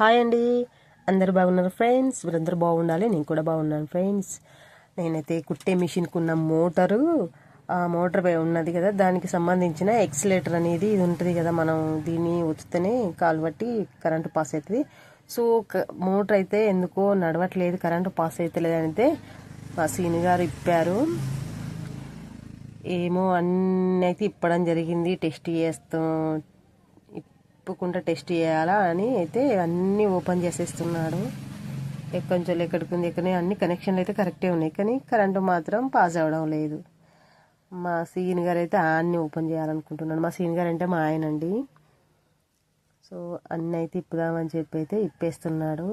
Hi అండి. అందరు బాగున్నారు ఫ్రెండ్స్? మీరందరూ బాగుండాలి? నేను కూడా బాగున్నాను ఫ్రెండ్స్. నేనైతే కుట్టే మిషన్కి ఉన్న మోటారు ఆ మోటార్ పై ఉన్నది కదా దానికి సంబంధించిన ఎక్సిలేటర్ అనేది ఇది ఉంటుంది కదా మనం దీన్ని ఉచితేనే కాలు బట్టి కరెంటు పాస్ అవుతుంది సో మోటార్ అయితే ఎందుకో నడవట్లేదు కరెంటు పాస్ అవుతలేదు అయితే మా సీని గారు ఇప్పారు. ఏమో అన్నీ అయితే ఇప్పడం జరిగింది టెస్ట్ చేస్తాం ఇప్పకుండా టెస్ట్ చేయాలా అని అయితే అన్నీ ఓపెన్ చేసేస్తున్నాడు. ఎక్కడి నుంచి ఎక్కడికి ఉంది ఎక్కడనే అన్ని కనెక్షన్లు అయితే కరెక్టే ఉన్నాయి. కానీ కరెంటు మాత్రం పాస్ అవ్వడం లేదు. మా సీన్ గారు అయితే అన్ని ఓపెన్ చేయాలనుకుంటున్నాను మా సీన్ గారు అంటే మా ఆయన అండి. సో అన్నీ అయితే ఇప్పుదామని చెప్పి అయితే ఇప్పేస్తున్నాడు.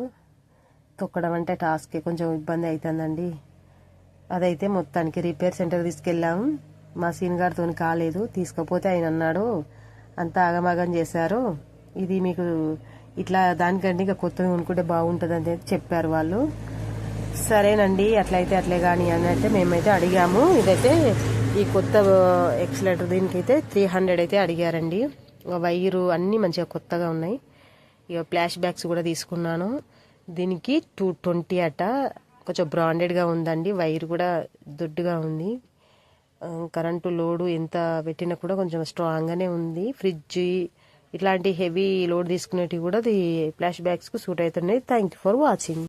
తొక్కడం అంటే టాస్కే. కొంచెం ఇబ్బంది అవుతుందండి అదైతే మొత్తానికి రిపేర్ సెంటర్ తీసుకెళ్ళాం. మా సీన్ గారితో కాలేదు. తీసుకపోతే ఆయన అన్నాడు అంతా ఆగమాగం చేశారు. ఇది మీకు ఇట్లా దానికంటే ఇంకా కొత్తగా కొనుక్కుంటే బాగుంటుంది అని చెప్పారు వాళ్ళు. సరేనండి అట్లయితే అట్లే కానీ అని అయితే మేమైతే అడిగాము. ఇదైతే ఈ కొత్త ఎక్సలేటర్ దీనికైతే త్రీ హండ్రెడ్ అయితే అడిగారండి. వైరు అన్నీ మంచిగా కొత్తగా ఉన్నాయి. ఇక ఫ్లాష్ బ్యాగ్స్ కూడా తీసుకున్నాను. దీనికి టూ ట్వంటీ అట. కొంచెం బ్రాండెడ్గా ఉందండి. వైర్ కూడా దొడ్డుగా ఉంది. కరెంటు లోడు ఎంత పెట్టినా కూడా కొంచెం స్ట్రాంగ్గానే ఉంది. ఫ్రిడ్జ్ ఇట్లాంటి హెవీ లోడ్ తీసుకునేటివి కూడా ఫ్లాష్ బ్యాగ్స్కు సూట్ అవుతున్నాయి. Thank you for watching.